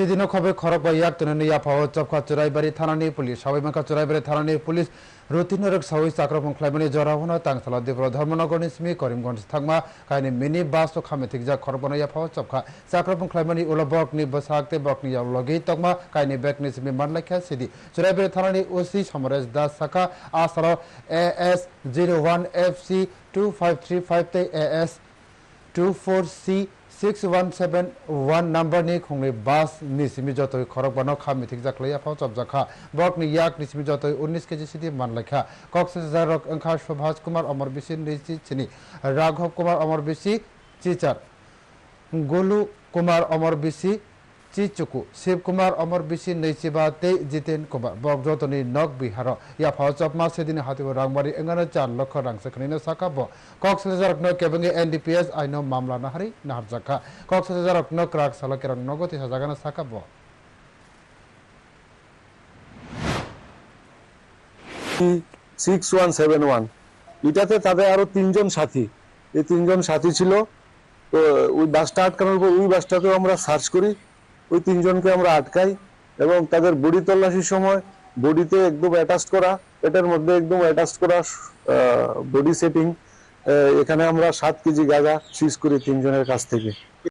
সেদিনও খবে খরক বা ইয়াক তেনে ইয়াফাও চপখা চুরাইবাড়ি থানানি পুলিশ। সাবাইমাখা চুরাইবাড়ি থানানি পুলিশ রুটিন রুতিনরক সাউই চাক্রফং খ্লাইমানি জরাহনা তাংসালা দিপ্র ধর্মনগরনি সিমি করিমগঞ্জ থাকমা। কাইনি মিনি বাস তো খামে থিকজা খরবনা ইয়াফাও চপখা চাক্রফং খ্লাইমানি উলা বকনি বসাকতে বকনি ইয়াw লগি তকমা। কাইনি বেকনি সিমি মানলাইখা সিদি। চুরাইবাড়ি থানানি ওসি সমরেশ দাস সাকা আসালো AS zero one F C two five three five তে AS two four C 6171 number ni khungri bus ni simi jotoi khorok bano kha mithik jak lai apau chab jakha bok ni yak ni simi jotoi 19 kg sidi man lakha koksa zarok ankha shobhas kumar amar bisi ni chi chini raghav kumar amar bisi chichar golu kumar amar bisi chichuku Kumar Amar Bisin Neichiba Te Jiten Kumar Bogjotoni Nok Bihar ya phawchap ma sedin hatibo rangmari engana 4 lakh rang saknina sakabo Coxbazaar no kebange NDPS aino mamla nahari nahar jaka Coxbazaar no krak salakera nogoti sajagana sakabo six one seven one এটাতে তাদের আরও তিনজন সাথী এই তিনজন সাথী ছিল তো ওই বাসটা আটকানোর পর ওই বাসটাকেও আমরা সার্চ করি ওই তিনজনকে আমরা আটকাই এবং তাদের বডি তল্লাশির সময় বডিতে একদম অ্যাটাচ করা, এটার মধ্যে একদম অ্যাটাচ করা বডি সেটিং এখানে আমরা সাত কেজি গাঁজা সিজ করি তিনজনের কাছ থেকে।